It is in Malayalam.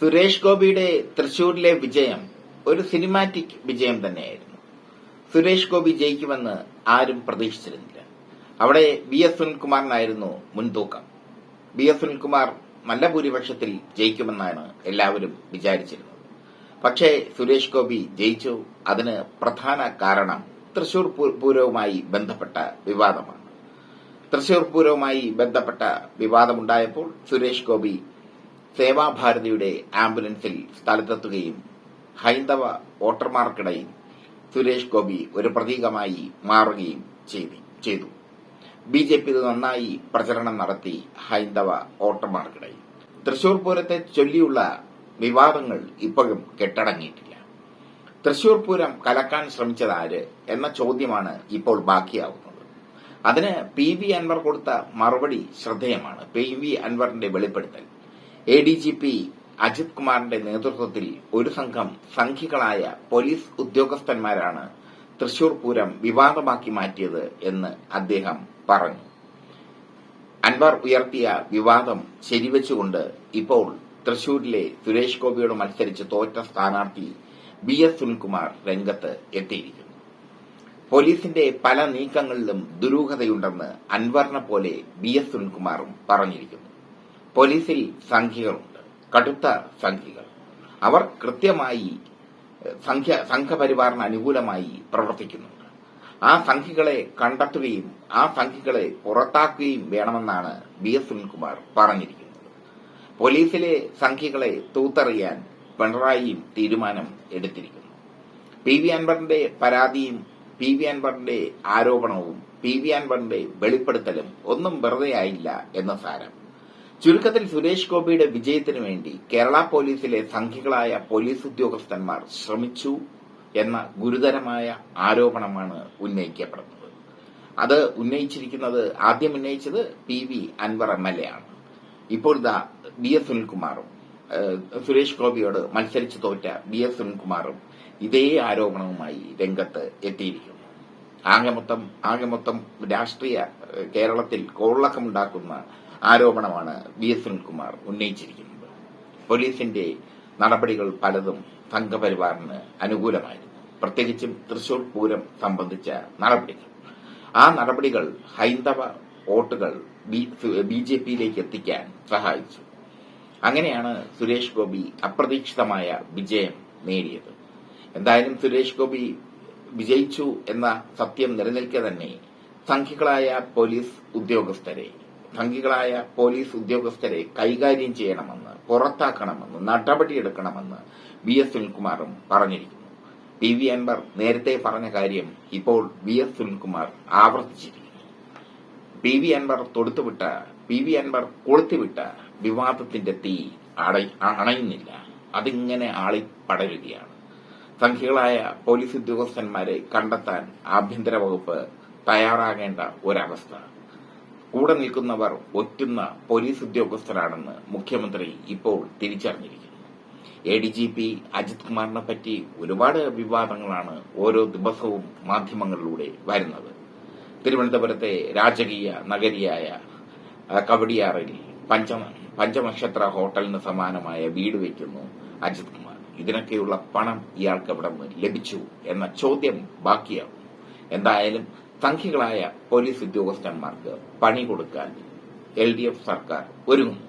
സുരേഷ് ഗോപിയുടെ തൃശൂരിലെ വിജയം ഒരു സിനിമാറ്റിക് വിജയം തന്നെയായിരുന്നു. സുരേഷ് ഗോപി ജയിക്കുമെന്ന് ആരും പ്രതീക്ഷിച്ചിരുന്നില്ല. അവിടെ ബി എസ് സുനിൽകുമാറിനായിരുന്നു മുൻതൂക്കം. ബി എസ് സുനിൽകുമാർ നല്ല ഭൂരിപക്ഷത്തിൽ ജയിക്കുമെന്നാണ് എല്ലാവരും വിചാരിച്ചിരുന്നത്. പക്ഷേ സുരേഷ് ഗോപി ജയിച്ചു. അതിന് പ്രധാന കാരണം തൃശൂർ പൂരവുമായി ബന്ധപ്പെട്ട വിവാദമാണ്. തൃശൂർ പൂരവുമായി ബന്ധപ്പെട്ട വിവാദമുണ്ടായപ്പോൾ സുരേഷ് ഗോപി സേവാഭാരതിയുടെ ആംബുലൻസിൽ സ്ഥലത്തെത്തുകയും ഹൈന്ദവ വോട്ടർമാർക്കിടയിൽ സുരേഷ് ഗോപി ഒരു പ്രതീകമായി മാറുകയും ചെയ്തു ബി ജെ പി നന്നായി പ്രചരണം നടത്തി ഹൈന്ദവ വോട്ടർമാർക്കിടയിൽ. തൃശൂർ പൂരത്തെ ചൊല്ലിയുള്ള വിവാദങ്ങൾ ഇപ്പോഴും കെട്ടടങ്ങിയിട്ടില്ല. തൃശൂർ പൂരം കലക്കാൻ ശ്രമിച്ചതാര് എന്ന ചോദ്യമാണ് ഇപ്പോൾ ബാക്കിയാവുന്നത്. അതിന് പി വി അൻവർ കൊടുത്ത മറുപടി ശ്രദ്ധേയമാണ്. പി വി അൻവറിന്റെ വെളിപ്പെടുത്തൽ. A D G P Ajith കുമാറിന്റെ നേതൃത്വത്തിൽ ഒരു സംഘം സംഘികളായ പോലീസ് ഉദ്യോഗസ്ഥന്മാരാണ് തൃശൂർ പൂരം വിവാദമാക്കി മാറ്റിയത് എന്ന് അദ്ദേഹം പറഞ്ഞു. അൻവർ ഉയർത്തിയ വിവാദം ശരിവെച്ചുകൊണ്ട് ഇപ്പോൾ തൃശൂരിലെ സുരേഷ് ഗോപിയോട് മത്സരിച്ച് തോറ്റ സ്ഥാനാർത്ഥി ബി എസ് സുനിൽകുമാർ രംഗത്ത് എത്തിയിരിക്കുന്നു. പോലീസിന്റെ പല നീക്കങ്ങളിലും ദുരൂഹതയുണ്ടെന്ന് അൻവറിനെ പോലെ ബി എസ് സുനിൽകുമാറും പറഞ്ഞിരിക്കുന്നു. പോലീസിൽ സംഖ്യകളുണ്ട്. കടുത്ത സംഖ്യകൾ. അവർ കൃത്യമായി സംഖ്യ സംഘപരിവാറിന് അനുകൂലമായി പ്രവർത്തിക്കുന്നുണ്ട്. ആ സംഖ്യകളെ കണ്ടെത്തുകയും ആ സംഖ്യകളെ പുറത്താക്കുകയും വേണമെന്നാണ് ബി എസ് സുനിൽകുമാർ പറഞ്ഞിരിക്കുന്നത്. പോലീസിലെ സംഖ്യകളെ തൂത്തറിയാൻ പിണറായിയും തീരുമാനം എടുത്തിരിക്കുന്നു. പി വി അൻവറിന്റെ പരാതിയും പി വി അൻവറിന്റെ ആരോപണവും പി വി അൻവറിന്റെ വെളിപ്പെടുത്തലും ഒന്നും വെറുതെയായില്ല എന്ന സാരം. ചുരുക്കത്തിൽ സുരേഷ് ഗോപിയുടെ വിജയത്തിനു വേണ്ടി കേരള പോലീസിലെ സംഘികളായ പോലീസ് ഉദ്യോഗസ്ഥന്മാർ ശ്രമിച്ചു എന്ന ഗുരുതരമായ ആരോപണമാണ് ഉന്നയിക്കപ്പെടുന്നത്. അത് ഉന്നയിച്ചിരിക്കുന്നത് ആദ്യം ഉന്നയിച്ചത് P V Anvar M L A ആണ്. ഇപ്പോൾ ഇതാ ബി എസ് സുനിൽകുമാറും സുരേഷ് ഗോപിയോട് മത്സരിച്ച് തോറ്റ ബി എസ് സുനിൽകുമാറും ഇതേ ആരോപണവുമായി രംഗത്ത് എത്തിയിരിക്കുന്നു. ആകെ മൊത്തം ആകെ മൊത്തം രാഷ്ട്രീയ കേരളത്തിൽ കോളക്കമുണ്ടാക്കുന്ന ആരോപണമാണ് വി എസ് സുനിൽകുമാർ ഉന്നയിച്ചിരിക്കുന്നത്. പോലീസിന്റെ നടപടികൾ പലതും സംഘപരിവാറിന് അനുകൂലമായിരുന്നു. പ്രത്യേകിച്ചും തൃശൂർ പൂരം സംബന്ധിച്ച നടപടികൾ. ആ നടപടികൾ ഹൈന്ദവ വോട്ടുകൾ ബി ജെ പിയിലേക്ക് എത്തിക്കാൻ സഹായിച്ചു. അങ്ങനെയാണ് സുരേഷ് ഗോപി അപ്രതീക്ഷിതമായ വിജയം നേടിയത്. എന്തായാലും സുരേഷ് ഗോപി വിജയിച്ചു എന്ന സത്യം നിലനിൽക്കെ തന്നെ സംഘികളായ പോലീസ് ഉദ്യോഗസ്ഥരെ സംഘികളായ പോലീസ് ഉദ്യോഗസ്ഥരെ കൈകാര്യം ചെയ്യണമെന്ന് പുറത്താക്കണമെന്ന് നടപടിയെടുക്കണമെന്ന് വി എസ് സുനിൽകുമാറും പറഞ്ഞിരിക്കുന്നു. പി വി അൻവർ നേരത്തെ പറഞ്ഞ കാര്യം ഇപ്പോൾ വി എസ് സുനിൽകുമാർ ആവർത്തിച്ചിരിക്കുന്നു. പി വി അൻവർ തൊടുത്തുവിട്ട പി വി അൻവർ കൊളുത്തിവിട്ട വിവാദത്തിന്റെ തീ അണയുന്നില്ല. അതിങ്ങനെ ആളി പടരുകയാണ് സംഖ്യകളായ പോലീസ് ഉദ്യോഗസ്ഥന്മാരെ കണ്ടെത്താൻ ആഭ്യന്തര വകുപ്പ് തയ്യാറാകേണ്ട ഒരവസ്ഥ. കൂടെ നിൽക്കുന്നവർ ഒറ്റുന്ന പോലീസ് ഉദ്യോഗസ്ഥരാണെന്ന് മുഖ്യമന്ത്രി ഇപ്പോൾ തിരിച്ചറിഞ്ഞിരിക്കുന്നു. A D G P Ajith കുമാറിനെ പറ്റി ഒരുപാട് വിവാദങ്ങളാണ് ഓരോ ദിവസവും മാധ്യമങ്ങളിലൂടെ വരുന്നത്. തിരുവനന്തപുരത്തെ രാജകീയ നഗരിയായ കവടിയാറിൽ പഞ്ച പഞ്ചനക്ഷത്ര ഹോട്ടലിന് സമാനമായ വീട് വയ്ക്കുന്നു അജിത് കുമാർ. ഇതിനൊക്കെയുള്ള പണം ഇയാൾക്ക് എവിടെ നിന്ന് ലഭിച്ചു എന്ന ചോദ്യം ബാക്കിയാവും എന്തായാലും സംഖ്യകളായ പോലീസ് ഉദ്യോഗസ്ഥന്മാർക്ക് പണി കൊടുക്കാൻ എൽ ഡി എഫ് സർക്കാർ ഒരുങ്ങുന്നു